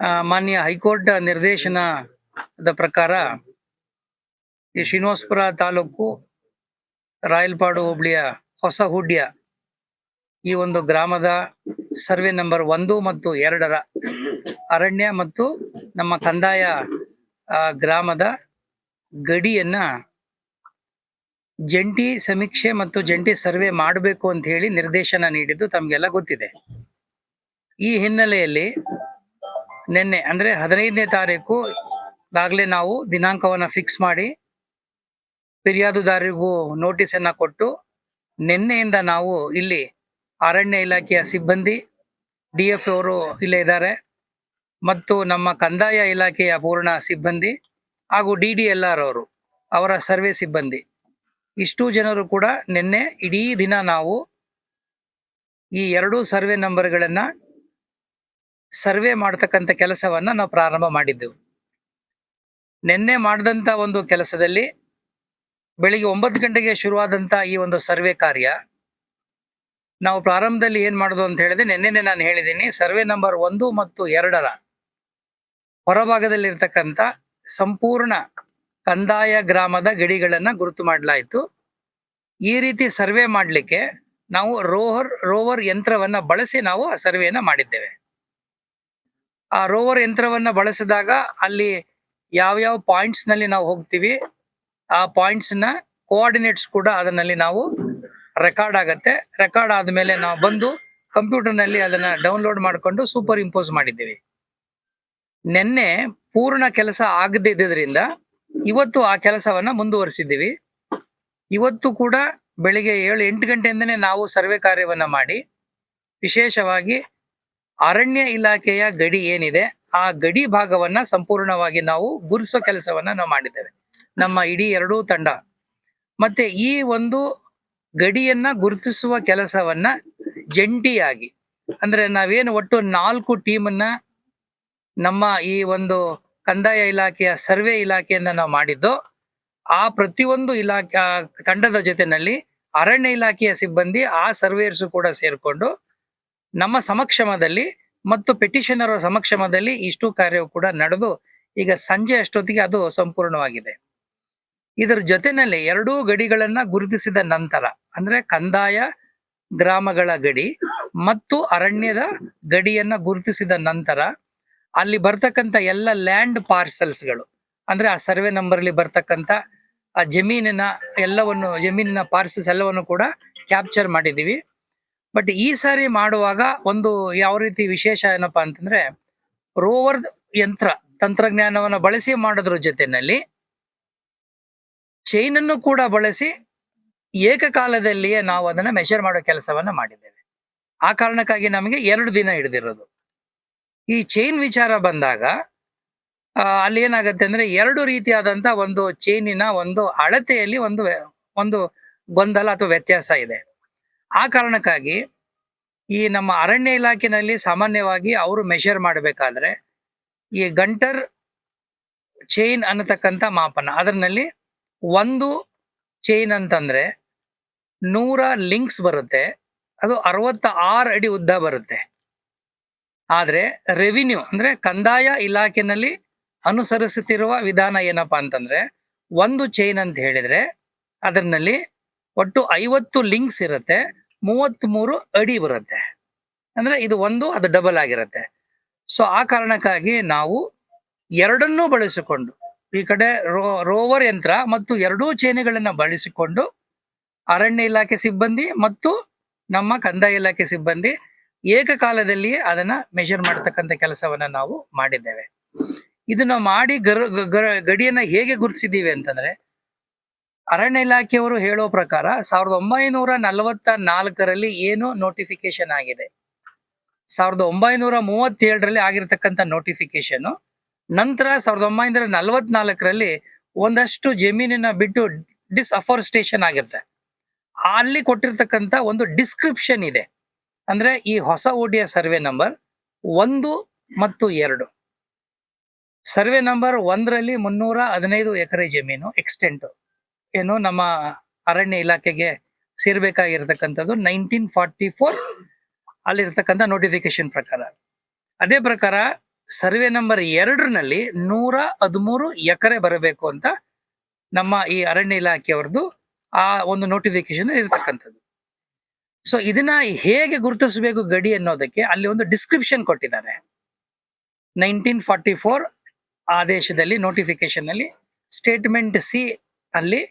ಮಾನ್ಯ ಹೈಕೋರ್ಟ್ ನಿರ್ದೇಶನದ ಪ್ರಕಾರ ಈ ಶ್ರೀನಿವಾಸಪುರ ತಾಲೂಕು ರಾಯಲ್ಪಾಡು ಹೋಬಳಿಯ ಹೊಸ ಹುಡ್ಯ ಈ ಒಂದು ಗ್ರಾಮದ ಸರ್ವೆ ನಂಬರ್ ಒಂದು ಮತ್ತು ಎರಡರ ಅರಣ್ಯ ಮತ್ತು ನಮ್ಮ ಕಂದಾಯ ಗ್ರಾಮದ ಗಡಿಯನ್ನ ಜಂಟಿ ಸಮೀಕ್ಷೆ ಮತ್ತು ಜಂಟಿ ಸರ್ವೆ ಮಾಡಬೇಕು ಅಂತ ಹೇಳಿ ನಿರ್ದೇಶನ ನೀಡಿದ್ದು ತಮಗೆಲ್ಲ ಗೊತ್ತಿದೆ. ಈ ಹಿನ್ನೆಲೆಯಲ್ಲಿ ನಿನ್ನೆ, ಅಂದ್ರೆ ಹದಿನೈದನೇ ತಾರೀಕು ಆಗಲೇ ನಾವು ದಿನಾಂಕವನ್ನ ಫಿಕ್ಸ್ ಮಾಡಿ ಫಿರ್ಯಾದುದಾರರಿಗೂ ನೋಟಿಸ್ ಅನ್ನ ಕೊಟ್ಟು ನಿನ್ನೆಯಿಂದ ನಾವು ಇಲ್ಲಿ ಅರಣ್ಯ ಇಲಾಖೆಯ ಸಿಬ್ಬಂದಿ, ಡಿ ಎಫ್ ಅವರು ಇಲ್ಲೇ ಇದ್ದಾರೆ ಮತ್ತು ನಮ್ಮ ಕಂದಾಯ ಇಲಾಖೆಯ ಪೂರ್ಣ ಸಿಬ್ಬಂದಿ ಹಾಗೂ ಡಿ ಡಿ ಎಲ್ ಆರ್ ಅವರು, ಅವರ ಸರ್ವೆ ಸಿಬ್ಬಂದಿ. ಇಷ್ಟು ಜನರು ಕೂಡ ನಿನ್ನೆ ಇಡೀ ದಿನ ನಾವು ಈ ಎರಡೂ ಸರ್ವೆ ನಂಬರ್ಗಳನ್ನ ಸರ್ವೆ ಮಾಡ್ತಕ್ಕಂಥ ಕೆಲಸವನ್ನ ನಾವು ಪ್ರಾರಂಭ ಮಾಡಿದ್ದೆವು. ನಿನ್ನೆ ಮಾಡಿದಂತ ಒಂದು ಕೆಲಸದಲ್ಲಿ ಬೆಳಿಗ್ಗೆ ಒಂಬತ್ತು ಗಂಟೆಗೆ ಶುರುವಾದಂತ ಈ ಒಂದು ಸರ್ವೆ ಕಾರ್ಯ, ನಾವು ಪ್ರಾರಂಭದಲ್ಲಿ ಏನ್ ಮಾಡೋದು ಅಂತ ಹೇಳಿದ್ರೆ ನಿನ್ನೆನೆ ನಾನು ಹೇಳಿದ್ದೀನಿ ಸರ್ವೆ ನಂಬರ್ ಒಂದು ಮತ್ತು ಎರಡರ ಹೊರಭಾಗದಲ್ಲಿರ್ತಕ್ಕಂಥ ಸಂಪೂರ್ಣ ಕಂದಾಯ ಗ್ರಾಮದ ಗಡಿಗಳನ್ನ ಗುರುತು ಮಾಡಲಾಯಿತು. ಈ ರೀತಿ ಸರ್ವೆ ಮಾಡಲಿಕ್ಕೆ ನಾವು ರೋವರ್ ರೋವರ್ ಯಂತ್ರವನ್ನ ಬಳಸಿ ನಾವು ಆ ಸರ್ವೆಯನ್ನ ಮಾಡಿದ್ದೇವೆ. ಆ ರೋವರ್ ಯಂತ್ರವನ್ನ ಬಳಸಿದಾಗ ಅಲ್ಲಿ ಯಾವ ಯಾವ ಪಾಯಿಂಟ್ಸ್ನಲ್ಲಿ ನಾವು ಹೋಗ್ತೀವಿ, ಆ ಪಾಯಿಂಟ್ಸ್ನ ಕೋಆರ್ಡಿನೇಟ್ಸ್ ಕೂಡ ಅದರಲ್ಲಿ ನಾವು ರೆಕಾರ್ಡ್ ಆಗತ್ತೆ. ರೆಕಾರ್ಡ್ ಆದ್ಮೇಲೆ ನಾವು ಬಂದು ಕಂಪ್ಯೂಟರ್ನಲ್ಲಿ ಅದನ್ನ ಡೌನ್ಲೋಡ್ ಮಾಡಿಕೊಂಡು ಸೂಪರ್ ಇಂಪೋಸ್ ಮಾಡಿದ್ದೀವಿ. ನಿನ್ನೆ ಪೂರ್ಣ ಕೆಲಸ ಆಗದೇ ಇದ್ದರಿಂದ ಇವತ್ತು ಆ ಕೆಲಸವನ್ನ ಮುಂದುವರಿಸಿದ್ದೀವಿ. ಇವತ್ತು ಕೂಡ ಬೆಳಿಗ್ಗೆ ಏಳು ಎಂಟು ಗಂಟೆಯಿಂದನೇ ನಾವು ಸರ್ವೆ ಕಾರ್ಯವನ್ನ ಮಾಡಿ, ವಿಶೇಷವಾಗಿ ಅರಣ್ಯ ಇಲಾಖೆಯ ಗಡಿ ಏನಿದೆ, ಆ ಗಡಿ ಭಾಗವನ್ನ ಸಂಪೂರ್ಣವಾಗಿ ನಾವು ಗುರುಸೋ ಕೆಲಸವನ್ನ ನಾವು ಮಾಡಿದ್ದೇವೆ. ನಮ್ಮ ಇಡೀ ಎರಡೂ ತಂಡ. ಮತ್ತೆ ಈ ಒಂದು ಗಡಿಯನ್ನ ಗುರುತಿಸುವ ಕೆಲಸವನ್ನ ಜಂಟಿಯಾಗಿ, ಅಂದ್ರೆ ನಾವೇನು ಒಟ್ಟು ನಾಲ್ಕು ಟೀಮನ್ನ ನಮ್ಮ ಈ ಒಂದು ಕಂದಾಯ ಇಲಾಖೆಯ ಸರ್ವೆ ಇಲಾಖೆಯನ್ನ ನಾವು ಮಾಡಿದ್ದು, ಆ ಪ್ರತಿಯೊಂದು ಇಲಾಖೆ ತಂಡದ ಜೊತೆನಲ್ಲಿ ಅರಣ್ಯ ಇಲಾಖೆಯ ಸಿಬ್ಬಂದಿ ಆ ಸರ್ವೇಯರ್ಸ್ ಕೂಡ ಸೇರ್ಕೊಂಡು ನಮ್ಮ ಸಮಕ್ಷಮದಲ್ಲಿ ಮತ್ತು ಪೆಟಿಷನರ್ ಸಮಕ್ಷಮದಲ್ಲಿ ಇಷ್ಟು ಕಾರ್ಯವು ಕೂಡ ನಡೆದು, ಈಗ ಸಂಜೆ ಅಷ್ಟೊತ್ತಿಗೆ ಅದು ಸಂಪೂರ್ಣವಾಗಿದೆ. ಇದರ ಜೊತೆನಲ್ಲಿ ಎರಡೂ ಗಡಿಗಳನ್ನ ಗುರುತಿಸಿದ ನಂತರ, ಅಂದ್ರೆ ಕಂದಾಯ, ಗ್ರಾಮಗಳ ಗಡಿ ಮತ್ತು ಅರಣ್ಯದ ಗಡಿಯನ್ನ ಗುರುತಿಸಿದ ನಂತರ, ಅಲ್ಲಿ ಬರ್ತಕ್ಕಂಥ ಎಲ್ಲ ಲ್ಯಾಂಡ್ ಪಾರ್ಸಲ್ಸ್ಗಳು ಅಂದ್ರೆ ಆ ಸರ್ವೆ ನಂಬರ್ ಅಲ್ಲಿ ಬರ್ತಕ್ಕಂಥ ಆ ಜಮೀನಿನ ಎಲ್ಲವನ್ನು, ಜಮೀನಿನ ಪಾರ್ಸೆಲ್ಸ್ ಎಲ್ಲವನ್ನು ಕೂಡ ಕ್ಯಾಪ್ಚರ್ ಮಾಡಿದೀವಿ ಬಟ್ ಈ ಸಾರಿ ಮಾಡುವಾಗ ಒಂದು ಯಾವ ರೀತಿ ವಿಶೇಷ ಏನಪ್ಪಾ ಅಂತಂದ್ರೆ, ರೋವರ್ ಯಂತ್ರ, ತಂತ್ರಜ್ಞಾನವನ್ನು ಬಳಸಿ ಮಾಡೋದ್ರ ಜೊತೆಯಲ್ಲಿ ಚೈನ್ ಅನ್ನು ಕೂಡ ಬಳಸಿ ಏಕಕಾಲದಲ್ಲಿಯೇ ನಾವು ಅದನ್ನ ಮೆಷರ್ ಮಾಡೋ ಕೆಲಸವನ್ನ ಮಾಡಿದ್ದೇವೆ. ಆ ಕಾರಣಕ್ಕಾಗಿ ನಮಗೆ ಎರಡು ದಿನ ಹಿಡಿದಿರೋದು. ಈ ಚೈನ್ ವಿಚಾರ ಬಂದಾಗ ಅಲ್ಲಿ ಏನಾಗುತ್ತೆ ಅಂದ್ರೆ ಎರಡು ರೀತಿಯಾದಂತ ಒಂದು ಚೈನಿನ ಒಂದು ಅಳತೆಯಲ್ಲಿ ಒಂದು ಒಂದು ಗೊಂದಲ ಅಥವಾ ವ್ಯತ್ಯಾಸ ಇದೆ. ಆ ಕಾರಣಕ್ಕಾಗಿ ಈ ನಮ್ಮ ಅರಣ್ಯ ಇಲಾಖೆನಲ್ಲಿ ಸಾಮಾನ್ಯವಾಗಿ ಅವರು ಮೆಷರ್ ಮಾಡಬೇಕಾದ್ರೆ ಈ ಗಂಟರ್ ಚೈನ್ ಅನ್ನತಕ್ಕಂಥ ಮಾಪನ. ಅದರಲ್ಲಿ ಒಂದು ಚೈನ್ ಅಂತಂದ್ರೆ ನೂರ ಲಿಂಕ್ಸ್ ಬರುತ್ತೆ. ಅದು ಅರವತ್ತ ಆರು ಅಡಿ ಉದ್ದ ಬರುತ್ತೆ. ಆದರೆ ರೆವಿನ್ಯೂ ಅಂದ್ರೆ ಕಂದಾಯ ಇಲಾಖೆನಲ್ಲಿ ಅನುಸರಿಸುತ್ತಿರುವ ವಿಧಾನ ಏನಪ್ಪಾ ಅಂತಂದ್ರೆ ಒಂದು ಚೈನ್ ಅಂತ ಹೇಳಿದ್ರೆ ಅದರಲ್ಲಿ ಒಟ್ಟು ಐವತ್ತು ಲಿಂಕ್ಸ್ ಇರುತ್ತೆ ಮೂವತ್ತ್ ಮೂರು ಅಡಿ ಬರುತ್ತೆ. ಅಂದ್ರೆ ಇದು ಒಂದು, ಅದು ಡಬಲ್ ಆಗಿರುತ್ತೆ. ಸೊ ಆ ಕಾರಣಕ್ಕಾಗಿ ನಾವು ಎರಡನ್ನೂ ಬಳಸಿಕೊಂಡು, ಈ ಕಡೆ ರೋ, ರೋವರ್ ಯಂತ್ರ ಮತ್ತು ಎರಡೂ ಚೇನೆಗಳನ್ನು ಬಳಸಿಕೊಂಡು ಅರಣ್ಯ ಇಲಾಖೆ ಸಿಬ್ಬಂದಿ ಮತ್ತು ನಮ್ಮ ಕಂದಾಯ ಇಲಾಖೆ ಸಿಬ್ಬಂದಿ ಏಕಕಾಲದಲ್ಲಿಯೇ ಅದನ್ನ ಮೆಷರ್ ಮಾಡತಕ್ಕಂಥ ಕೆಲಸವನ್ನ ನಾವು ಮಾಡಿದ್ದೇವೆ. ಇದನ್ನ ಮಾಡಿ ಗರ, ಗಡಿಯನ್ನ ಹೇಗೆ ಗುರುತಿಸಿದ್ದೀವಿ ಅಂತಂದ್ರೆ ಅರಣ್ಯ ಇಲಾಖೆಯವರು ಹೇಳೋ ಪ್ರಕಾರ ಸಾವಿರದ ಒಂಬೈನೂರ ನಲವತ್ತ ನಾಲ್ಕರಲ್ಲಿ ಏನು ನೋಟಿಫಿಕೇಶನ್ ಆಗಿದೆ? ಸಾವಿರದ ಒಂಬೈನೂರ ಮೂವತ್ತೇಳರಲ್ಲಿ ಆಗಿರ್ತಕ್ಕಂಥ ನೋಟಿಫಿಕೇಶನ್ ನಂತರ ಸಾವಿರದ ಒಂಬೈನೂರ ನಲವತ್ನಾಲ್ಕರಲ್ಲಿ ಒಂದಷ್ಟು ಜಮೀನಿನ ಬಿಟ್ಟು ಡಿಸ್ ಅಫಾರೆಸ್ಟೇಷನ್ ಆಗಿರುತ್ತೆ. ಅಲ್ಲಿ ಕೊಟ್ಟಿರ್ತಕ್ಕಂಥ ಒಂದು ಡಿಸ್ಕ್ರಿಪ್ಷನ್ ಇದೆ. ಅಂದ್ರೆ ಈ ಹೊಸ ಓಡಿಯ ಸರ್ವೆ ನಂಬರ್ ಒಂದು ಮತ್ತು ಎರಡು. ಸರ್ವೆ ನಂಬರ್ ಒಂದರಲ್ಲಿ ಮುನ್ನೂರ ಹದಿನೈದು ಎಕರೆ ಜಮೀನು ಎಕ್ಸ್ಟೆಂಟ್ ಏನು ನಮ್ಮ ಅರಣ್ಯ ಇಲಾಖೆಗೆ ಸೇರ್ಬೇಕಾಗಿರ್ತಕ್ಕಂಥದ್ದು ನೈನ್ಟೀನ್ ಫಾರ್ಟಿ ಫೋರ್ ಅಲ್ಲಿರ್ತಕ್ಕಂಥ ನೋಟಿಫಿಕೇಶನ್ ಪ್ರಕಾರ. ಅದೇ ಪ್ರಕಾರ ಸರ್ವೆ ನಂಬರ್ ಎರಡರಲ್ಲಿ ನೂರ ಹದಿಮೂರು ಎಕರೆ ಬರಬೇಕು ಅಂತ ನಮ್ಮ ಈ ಅರಣ್ಯ ಇಲಾಖೆಯವ್ರದ್ದು ಆ ಒಂದು ನೋಟಿಫಿಕೇಶನ್ ಇರತಕ್ಕಂಥದ್ದು. ಸೊ ಇದನ್ನ ಹೇಗೆ ಗುರುತಿಸಬೇಕು ಗಡಿ ಅನ್ನೋದಕ್ಕೆ ಅಲ್ಲಿ ಒಂದು ಡಿಸ್ಕ್ರಿಪ್ಷನ್ ಕೊಟ್ಟಿದ್ದಾರೆ. ನೈನ್ಟೀನ್ ಫಾರ್ಟಿ ಫೋರ್ ಆದೇಶದಲ್ಲಿ ನೋಟಿಫಿಕೇಶನ್ ಅಲ್ಲಿ ಸ್ಟೇಟ್ಮೆಂಟ್ ಸಿ ಅಲ್ಲಿ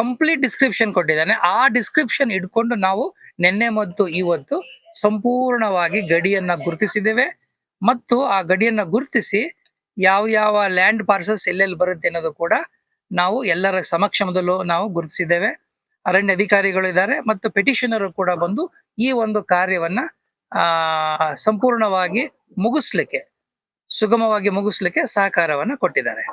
ಕಂಪ್ಲೀಟ್ ಡಿಸ್ಕ್ರಿಪ್ಷನ್ ಕೊಟ್ಟಿದ್ದಾನೆ. ಆ ಡಿಸ್ಕ್ರಿಪ್ಷನ್ ಇಟ್ಕೊಂಡು ನಾವು ನಿನ್ನೆ ಮತ್ತು ಇವತ್ತು ಸಂಪೂರ್ಣವಾಗಿ ಗಡಿಯನ್ನ ಗುರುತಿಸಿದ್ದೇವೆ. ಮತ್ತು ಆ ಗಡಿಯನ್ನ ಗುರುತಿಸಿ ಯಾವ ಯಾವ ಲ್ಯಾಂಡ್ ಪಾರ್ಸಲ್ಸ್ ಎಲ್ಲೆಲ್ಲಿ ಬರುತ್ತೆ ಅನ್ನೋದು ಕೂಡ ನಾವು ಎಲ್ಲರ ಸಮಕ್ಷಮದಲ್ಲೂ ನಾವು ಗುರುತಿಸಿದ್ದೇವೆ. ಅರಣ್ಯ ಅಧಿಕಾರಿಗಳು ಇದ್ದಾರೆ ಮತ್ತು ಪೆಟಿಷನರ್ ಕೂಡ ಬಂದು ಈ ಒಂದು ಕಾರ್ಯವನ್ನ, ಆ, ಸಂಪೂರ್ಣವಾಗಿ ಮುಗಿಸ್ಲಿಕ್ಕೆ, ಸುಗಮವಾಗಿ ಮುಗಿಸ್ಲಿಕ್ಕೆ ಸಹಕಾರವನ್ನ ಕೊಟ್ಟಿದ್ದಾರೆ.